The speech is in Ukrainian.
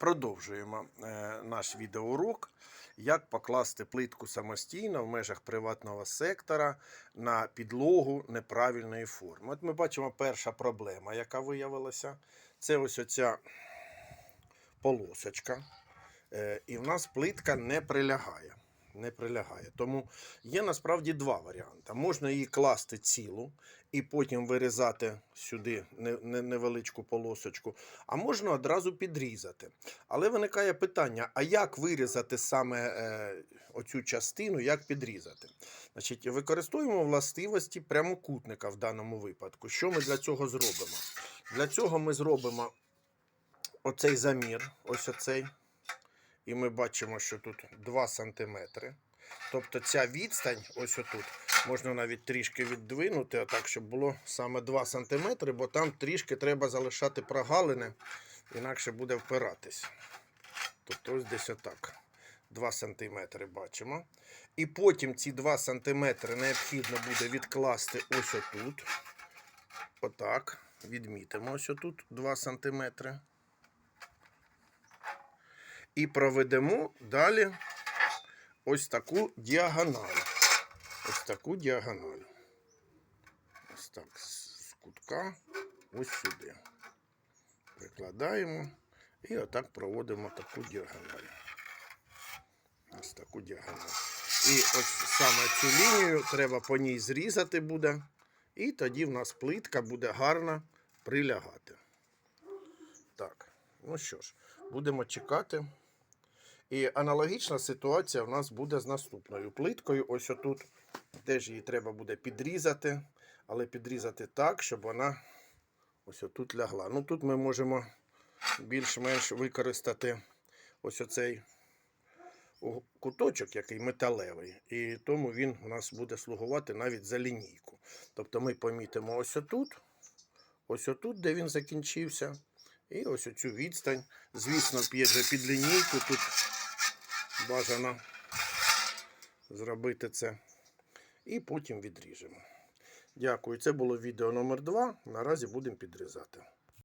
Продовжуємо е, наш відеоурок, як покласти плитку самостійно в межах приватного сектора на підлогу неправильної форми. От ми бачимо перша проблема, яка виявилася. Це ось оця полосочка. Е, і в нас плитка не прилягає. Не прилягає. Тому є насправді два варіанти. Можна її класти цілу і потім вирізати сюди не- не- невеличку полосочку, а можна одразу підрізати. Але виникає питання: а як вирізати саме е, оцю частину, як підрізати? Значить, використовуємо властивості прямокутника в даному випадку. Що ми для цього зробимо? Для цього ми зробимо оцей замір, ось оцей. І ми бачимо, що тут 2 см. Тобто ця відстань, ось отут, можна навіть трішки віддвинути, отак, щоб було саме 2 см, бо там трішки треба залишати прогалини, інакше буде впиратись. Тобто ось десь отак. 2 см бачимо. І потім ці 2 см необхідно буде відкласти ось отут. Отак. Відмітимо ось отут 2 см. І проведемо далі ось таку діагональ. Ось таку діагональ. Ось так, з кутка ось сюди. Прикладаємо і отак проводимо таку діагональ. Ось таку діагональ. І ось саме цю лінію треба по ній зрізати буде. І тоді в нас плитка буде гарно прилягати. Так, ну що ж, будемо чекати. І аналогічна ситуація в нас буде з наступною плиткою. Ось отут теж її треба буде підрізати, але підрізати так, щоб вона ось отут лягла. Ну тут ми можемо більш-менш використати ось оцей куточок, який металевий, і тому він у нас буде слугувати навіть за лінійку. Тобто ми помітимо ось отут, ось отут, де він закінчився, і ось оцю відстань. Звісно, п'є вже під лінійку тут бажано зробити це. І потім відріжемо. Дякую. Це було відео номер 2 Наразі будемо підрізати.